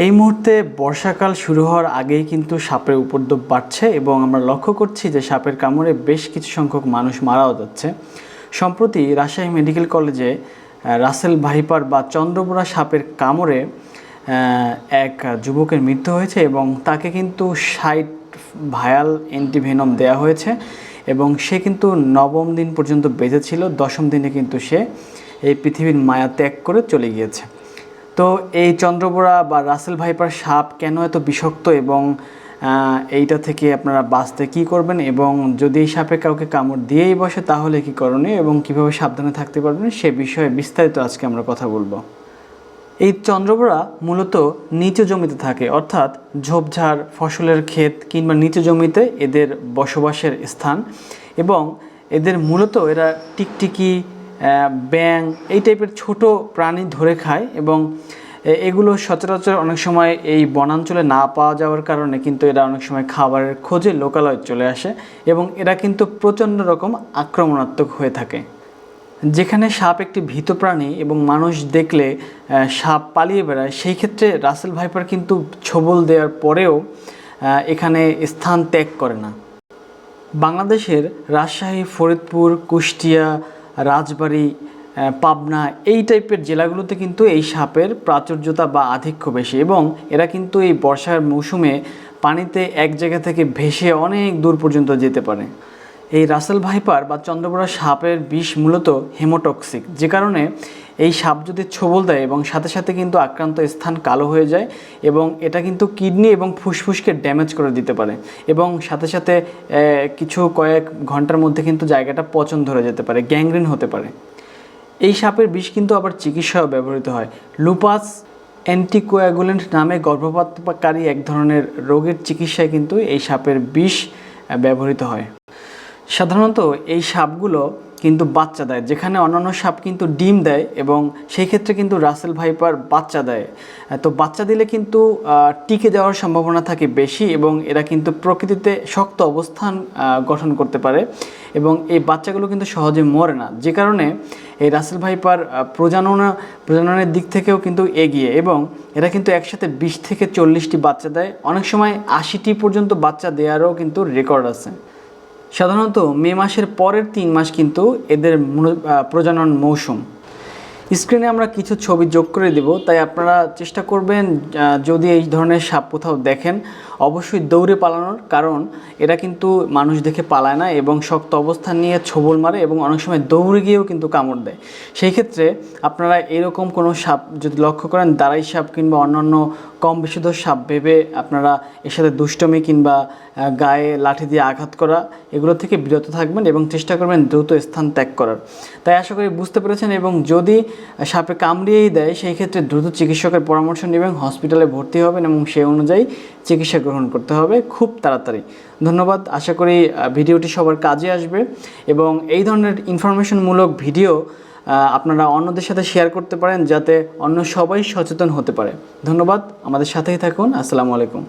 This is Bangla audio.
এই মুহূর্তে বর্ষাকাল শুরু হওয়ার আগেই কিন্তু সাপের উপদ্রব বাড়ছে এবং আমরা লক্ষ্য করছি যে সাপের কামড়ে বেশ কিছু সংখ্যক মানুষ মারাও যাচ্ছে। সম্প্রতি রাজশাহী মেডিকেল কলেজে রাসেল ভাইপার বা চন্দ্রবোড়া সাপের কামড়ে এক যুবকের মৃত্যু হয়েছে এবং তাকে কিন্তু ষাট ভায়াল অ্যান্টিভেনম দেওয়া হয়েছে এবং সে কিন্তু নবম দিন পর্যন্ত বেঁচে ছিল, দশম দিনে কিন্তু সে এই পৃথিবীর মায়া ত্যাগ করে চলে গিয়েছে। তো এই চন্দ্রবোড়া বা রাসেল ভাইপার সাপ কেন এত বিষাক্ত এবং এইটা থেকে আপনারা বাঁচতে কী করবেন এবং যদি এই সাপে কাউকে কামড় দিয়েই বসে তাহলে কী করণীয় এবং কীভাবে সাবধানে থাকতে পারবেন সে বিষয়ে বিস্তারিত আজকে আমরা কথা বলব। এই চন্দ্রবোড়া মূলত নিচু জমিতে থাকে, অর্থাৎ ঝোপঝাড়, ফসলের ক্ষেত কিংবা নিচু জমিতে এদের বসবাসের স্থান এবং এদের মূলত এরা টিকটিকি ব্যাং এই টাইপের ছোট প্রাণী ধরে খায় এবং এগুলো সচরাচর অনেক সময় এই বনাঞ্চলে না পাওয়া যাওয়ার কারণে কিন্তু এরা অনেক সময় খাবারের খোঁজে লোকালয়ে চলে আসে এবং এরা কিন্তু প্রচণ্ড রকম আক্রমণাত্মক হয়ে থাকে। যেখানে সাপ একটি ভীত প্রাণী এবং মানুষ দেখলে সাপ পালিয়ে বেড়ায়, সেই ক্ষেত্রে রাসেল ভাইপার কিন্তু ছবল দেওয়ার পরেও এখানে স্থান ত্যাগ করে না। বাংলাদেশের রাজশাহী, ফরিদপুর, কুষ্টিয়া রাজবাড়ী পাবনা এই টাইপের জেলাগুলোতে কিন্তু এই সাপের প্রাচুর্যতা বা আধিক্য বেশি এবং এরা কিন্তু এই বর্ষার মৌসুমে পানিতে এক জায়গা থেকে ভেসে অনেক দূর পর্যন্ত যেতে পারে। এই রাসেল ভাইপার বা চন্দ্রপোড়া সাপের বিষ মূলত হেমোটক্সিক, যে কারণে এই সাপ যদি ছোবল দেয় এবং সাথে সাথে কিন্তু আক্রান্ত স্থান কালো হয়ে যায় এবং এটা কিন্তু কিডনি এবং ফুসফুসকে ড্যামেজ করে দিতে পারে এবং সাথে সাথে কিছু কয়েক ঘণ্টার মধ্যে কিন্তু জায়গাটা পচন ধরে যেতে পারে গ্যাংগ্রিন হতে পারে। এই সাপের বিষ কিন্তু আবার চিকিৎসাও ব্যবহৃত হয়। লুপাস অ্যান্টিকোয়াগুলেন্ট নামে গর্ভপাতকারী এক ধরনের রোগের চিকিৎসায় কিন্তু এই সাপের বিষ ব্যবহৃত হয়। সাধারণত এই সাপগুলো কিন্তু বাচ্চা দেয়, যেখানে অন্যান্য সাপ কিন্তু ডিম দেয় এবং সেই ক্ষেত্রে কিন্তু রাসেল ভাইপার বাচ্চা দেয়। তো বাচ্চা দিলে কিন্তু টিকে যাওয়ার সম্ভাবনা থাকে বেশি এবং এরা কিন্তু প্রকৃতিতে শক্ত অবস্থান গঠন করতে পারে এবং এই বাচ্চাগুলো কিন্তু সহজে মরে না। যে কারণে এই রাসেল ভাইপার প্রজননা, প্রজননের দিক থেকেও কিন্তু এগিয়ে এবং এরা কিন্তু একসাথে বিশ থেকে চল্লিশটি বাচ্চা দেয়। অনেক সময় আশিটি পর্যন্ত বাচ্চা দেওয়ারও কিন্তু রেকর্ড আছে। সাধারণত মে মাসের পরের তিন মাস কিন্তু এদের প্রজনন মৌসুম। স্ক্রিনে আমরা কিছু ছবি যোগ করে দেব, তাই আপনারা চেষ্টা করবেন যদি এই ধরনের সাপ কোথাও দেখেন, অবশ্যই দৌড়ে পালানোর, কারণ এরা কিন্তু মানুষ দেখে পালায় না এবং শক্ত অবস্থান নিয়ে ছোবল মারে এবং অনেক সময় দৌড়ে গিয়েও কিন্তু কামড় দেয়। সেই ক্ষেত্রে আপনারা এরকম কোনো সাপ যদি লক্ষ্য করেন, দাঁড়াই সাপ কিংবা অন্যান্য কম বিষধর সাপ ভেবে আপনারা এর সাথে দুষ্টমি কিংবা গায়ে লাঠি দিয়ে আঘাত করা, এগুলো থেকে বিরত থাকবেন এবং চেষ্টা করবেন দ্রুত স্থান ত্যাগ করার। তাই আশা করি বুঝতে পেরেছেন এবং যদি সাপে কামড়িয়েই দেয়, সেই ক্ষেত্রে দ্রুত চিকিৎসকের পরামর্শ নেবেন, হসপিটালে ভর্তি হবেন এবং সেই অনুযায়ী চিকিৎসা গ্রহণ করতে হবে খুব তাড়াতাড়ি। ধন্যবাদ। আশা করি ভিডিওটি সবার কাজে আসবে এবং এই ধরনের ইনফরমেশনমূলক ভিডিও আপনারা অন্যদের সাথে শেয়ার করতে পারেন যাতে অন্য সবাই সচেতন হতে পারে। ধন্যবাদ। আমাদের সাথেই থাকুন। আসসালামু আলাইকুম।